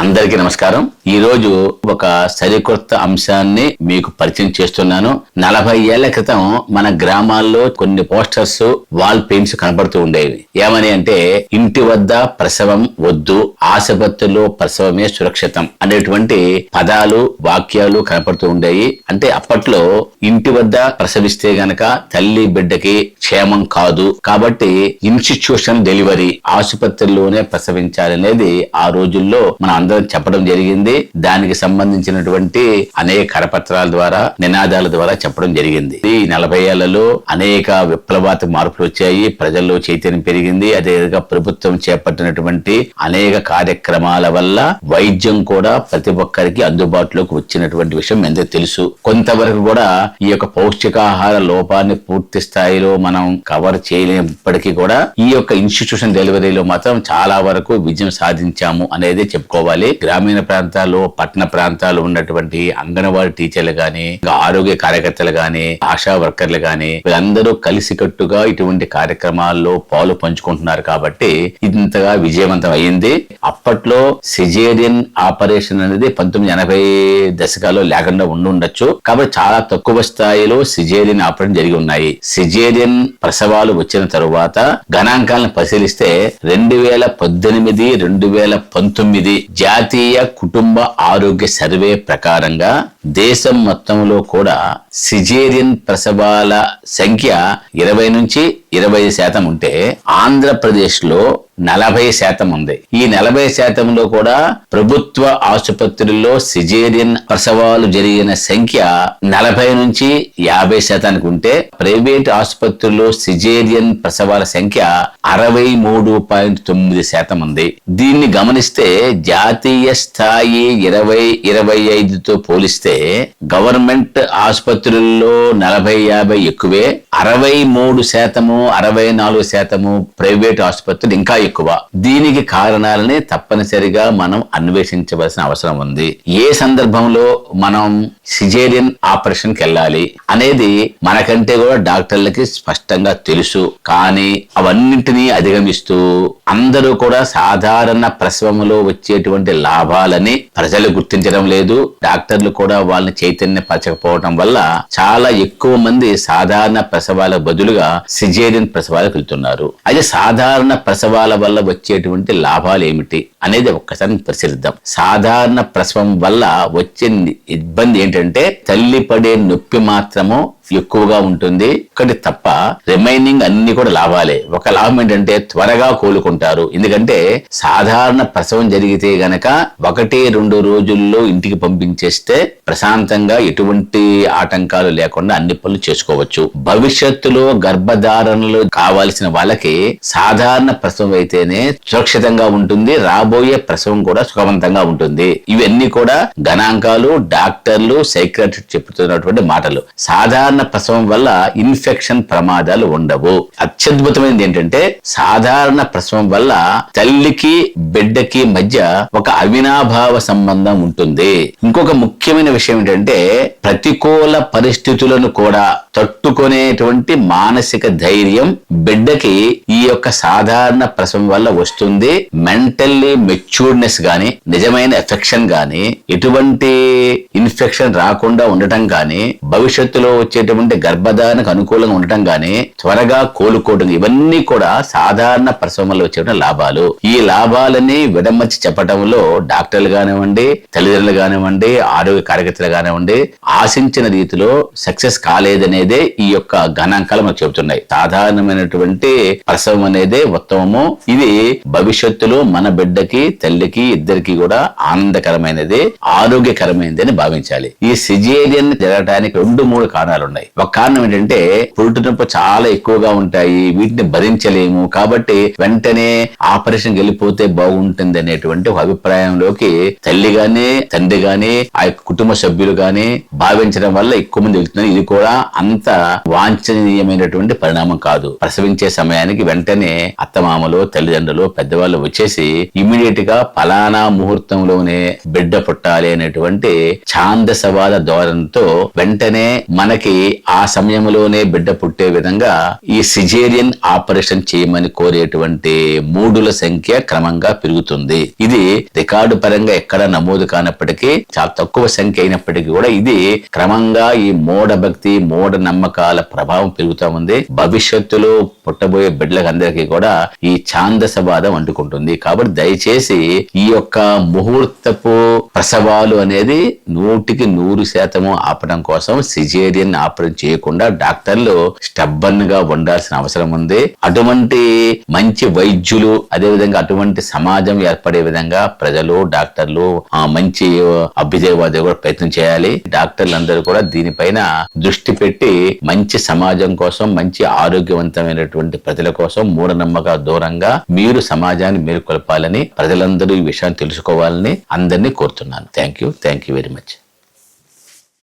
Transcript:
అందరికీ నమస్కారం. ఈ రోజు ఒక సరికొత్త అంశాన్ని మీకు పరిచయం చేస్తున్నాను. నలభై ఏళ్ళ క్రితం మన గ్రామాల్లో కొన్ని పోస్టర్స్ వాల్ పెయింట్స్ కనబడుతూ ఉండేవి. ఏమని అంటే ఇంటి వద్ద ప్రసవం వద్దు ఆసుపత్రిలో ప్రసవమే సురక్షితం అనేటువంటి పదాలు వాక్యాలు కనపడుతూ ఉండేవి. అంటే అప్పట్లో ఇంటి వద్ద ప్రసవిస్తే గనక తల్లి బిడ్డకి క్షేమం కాదు. కాబట్టి ఇన్స్టిట్యూషన్ డెలివరీ ఆసుపత్రిలోనే ప్రసవించాలనేది ఆ రోజుల్లో మన అందరం చెప్పడం జరిగింది. దానికి సంబంధించినటువంటి అనేక కరపత్రాల ద్వారా నినాదాల ద్వారా చెప్పడం జరిగింది. ఈ నలభై ఏళ్ళలో అనేక విప్లవాత్మక మార్పులు వచ్చాయి. ప్రజల్లో చైతన్యం పెరిగింది. అదేవిధంగా ప్రభుత్వం చేపట్టినటువంటి అనేక కార్యక్రమాల వల్ల వైద్యం కూడా ప్రతి ఒక్కరికి అందుబాటులోకి వచ్చినటువంటి విషయం ఎంతో తెలుసు. కొంతవరకు కూడా ఈ యొక్క పౌష్టికాహార లోపాన్ని పూర్తి స్థాయిలో మనం కవర్ చేయలేనప్పటికీ కూడా ఈ యొక్క ఇన్స్టిట్యూషన్ డెలివరీలో మాత్రం చాలా వరకు విజయం సాధించాము అనేది చెప్పుకోవాలి. గ్రామీణ ప్రాంతాల్లో పట్టణ ప్రాంతాల్లో ఉన్నటువంటి అంగన్వాడీ టీచర్లు గాని ఆరోగ్య కార్యకర్తలు గాని ఆశా వర్కర్లు గాని వీళ్ళందరూ కలిసికట్టుగా ఇటువంటి కార్యక్రమాల్లో పాలు పంచుకుంటున్నారు కాబట్టి ఇంతగా విజయవంతం అయింది అప్పట్లో సిజేరియన్ ఆపరేషన్ అనేది పంతొమ్మిది ఎనభై దశకాల్లో లేకుండా ఉండి ఉండొచ్చు. కాబట్టి చాలా తక్కువ స్థాయిలో సిజేరియన్ ఆపరేషన్ జరిగి ఉన్నాయి. సిజేరియన్ ప్రసవాలు వచ్చిన తరువాత గణాంకాలను పరిశీలిస్తే రెండు వేల పద్దెనిమిది రెండు వేల పంతొమ్మిది జాతీయ కుటుంబ ఆరోగ్య సర్వే ప్రకారంగా దేశం మొత్తంలో కూడా సిజేరియన్ ప్రసవాల సంఖ్య ఇరవై నుంచి ఇరవై శాతం ఉంటే ఆంధ్రప్రదేశ్లో నలభై శాతం ఉంది. ఈ నలభై శాతంలో కూడా ప్రభుత్వ ఆసుపత్రుల్లో సిజేరియన్ ప్రసవాలు జరిగిన సంఖ్య నలభై నుంచి యాభై శాతానికి ఉంటే ప్రైవేట్ ఆసుపత్రుల్లో సిజేరియన్ ప్రసవాల సంఖ్య అరవై మూడు పాయింట్ తొమ్మిది శాతం ఉంది. దీన్ని గమనిస్తే జాతీయ స్థాయి ఇరవై ఇరవై ఐదుతో పోలిస్తే గవర్నమెంట్ ఆసుపత్రుల్లో నలభై యాభై ఎక్కువే అరవై మూడు శాతము అరవై నాలుగు శాతము ప్రైవేట్ ఆసుపత్రులు ఇంకా ఎక్కువ. దీనికి కారణాలని తప్పనిసరిగా మనం అన్వేషించవలసిన అవసరం ఉంది. ఏ సందర్భంలో మనం సిజేరియన్ ఆపరేషన్కి వెళ్ళాలి అనేది మనకంటే కూడా డాక్టర్లకి స్పష్టంగా తెలుసు. కానీ అవన్నింటినీ అధిగమిస్తూ అందరూ కూడా సాధారణ ప్రసవములో వచ్చేటువంటి లాభాలని ప్రజలు గుర్తించడం లేదు. డాక్టర్లు కూడా వాళ్ళని చైతన్యపరచకపోవడం వల్ల చాలా ఎక్కువ మంది సాధారణ ప్రసవాల బదులుగా సిజేరియన్ ప్రసవాలకు వెళ్తున్నారు. అయితే సాధారణ ప్రసవాల వల్ల వచ్చేటువంటి లాభాలు ఏమిటి అనేది ఒక్కసారి పరిశీలిద్దాం. సాధారణ ప్రసవం వల్ల వచ్చే ఇబ్బంది ఏంటంటే తల్లి పడే నొప్పి మాత్రము ఎక్కువగా ఉంటుంది. ఒకటి తప్ప రిమైనింగ్ అన్ని కూడా లాభాలే. ఒక లాభం ఏంటంటే త్వరగా కోలుకుంటారు. ఎందుకంటే సాధారణ ప్రసవం జరిగితే గనక ఒకటి రెండు రోజుల్లో ఇంటికి పంపించేస్తే ప్రశాంతంగా ఎటువంటి ఆటంకాలు లేకుండా అన్ని పనులు చేసుకోవచ్చు. భవిష్యత్తులో గర్భధారణలు కావాల్సిన వాళ్ళకి సాధారణ ప్రసవం అయితేనే సురక్షితంగా ఉంటుంది. రాబోయే ప్రసవం కూడా సుఖవంతంగా ఉంటుంది. ఇవన్నీ కూడా గణాంకాలు డాక్టర్లు సైక్రటిస్ట్ చెప్తున్నటువంటి మాటలు. సాధారణ ప్రసవం వల్ల ఇన్ఫెక్షన్ ప్రమాదాలు ఉండవు. అత్యద్భుతమైనది ఏంటంటే సాధారణ ప్రసవం వల్ల తల్లికి బిడ్డకి మధ్య ఒక అవినాభావ సంబంధం ఉంటుంది. ఇంకొక ముఖ్యమైన విషయం ఏంటంటే ప్రతికూల పరిస్థితులను కూడా తట్టుకునేటువంటి మానసిక ధైర్యం బిడ్డకి ఈ యొక్క సాధారణ ప్రసవం వల్ల వస్తుంది. మెంటల్లీ మెచ్యూర్నెస్ గాని నిజమైన ఎఫెక్షన్ గాని ఎటువంటి ఇన్ఫెక్షన్ రాకుండా ఉండటం కానీ భవిష్యత్తులో వచ్చేటువంటి గర్భధారణకు అనుకూలంగా ఉండటం కానీ త్వరగా కోలుకోవడం ఇవన్నీ కూడా సాధారణ ప్రసవం వచ్చేటువంటి లాభాలు. ఈ లాభాలని విడమర్చి చెప్పటంలో డాక్టర్లు కానివ్వండి తల్లిదండ్రులు కానివ్వండి ఆరోగ్య కార్యకర్తలు కానివ్వండి ఆశించిన రీతిలో సక్సెస్ కాలేదనేదే ఈ యొక్క గణాంకాలు మనకు చెబుతున్నాయి. సాధారణమైనటువంటి ప్రసవం అనేదే ఉత్తమము. ఇది భవిష్యత్తులో మన బిడ్డకి తల్లికి ఇద్దరికి కూడా ఆనందకరమైనది ఆరోగ్యకరమైనది అని గమనించాలి ఈ సిజేరియన్ జరగడానికి రెండు మూడు కారణాలు ఉన్నాయి ఒక కారణం ఏంటంటే పురుటి నొప్పి చాలా ఎక్కువగా ఉంటాయి వీటిని భరించలేము. కాబట్టి వెంటనే ఆపరేషన్ వెళ్ళిపోతే బాగుంటుంది అనేటువంటి ఒక అభిప్రాయంలోకి తల్లి గాని తండ్రి గాని ఆ యొక్క కుటుంబ సభ్యులు గాని భావించడం వల్ల ఎక్కువ మంది వెళ్తున్నారు. ఇది కూడా అంత వాంఛనీయమైనటువంటి పరిణామం కాదు. ప్రసవించే సమయానికి వెంటనే అత్తమామలు తల్లిదండ్రులు పెద్దవాళ్ళు వచ్చేసి ఇమీడియట్గా ఫలానా ముహూర్తంలోనే బిడ్డ పుట్టాలి అనేటువంటి ఛాందసవాద ధోరణితో వెంటనే మనకి ఆ సమయంలోనే బిడ్డ పుట్టే విధంగా ఈ సిజేరియన్ ఆపరేషన్ చేయమని కోరేటువంటి మూడుల సంఖ్య క్రమంగా పెరుగుతుంది. ఇది రికార్డు పరంగా ఎక్కడ నమోదు కానప్పటికీ చాలా తక్కువ సంఖ్య అయినప్పటికీ కూడా ఇది క్రమంగా ఈ మూఢ భక్తి మూఢ నమ్మకాల ప్రభావం పెరుగుతూ ఉంది. భవిష్యత్తులో పుట్టబోయే బిడ్డలకు అందరికీ కూడా ఈ ఛాందసవాదం అంటుకుంటుంది. కాబట్టి దయచేసి ఈ యొక్క ముహూర్తపు ప్రసవాలు అనేది నూటికి నూరు శాతము ఆపడం కోసం సిజేరియన్ ఆపరేషన్ చేయకుండా డాక్టర్లు స్టబ్బన్గా ఉండాల్సిన అవసరం ఉంది. అటువంటి మంచి వైద్యులు అదే విధంగా అటువంటి సమాజం ఏర్పడే విధంగా ప్రజలు డాక్టర్లు మంచి అభ్యుదయవాది కూడా ప్రయత్నం చేయాలి. డాక్టర్లు అందరూ కూడా దీనిపైన దృష్టి పెట్టి మంచి సమాజం కోసం మంచి ఆరోగ్యవంతమైనటువంటి ప్రజల కోసం మూఢనమ్మక దూరంగా మీరు సమాజాన్ని మేలుకొల్పాలని ప్రజలందరూ ఈ విషయాన్ని తెలుసుకోవాలని అందరినీ కోరుతున్నాను. Thank you. Thank you very much.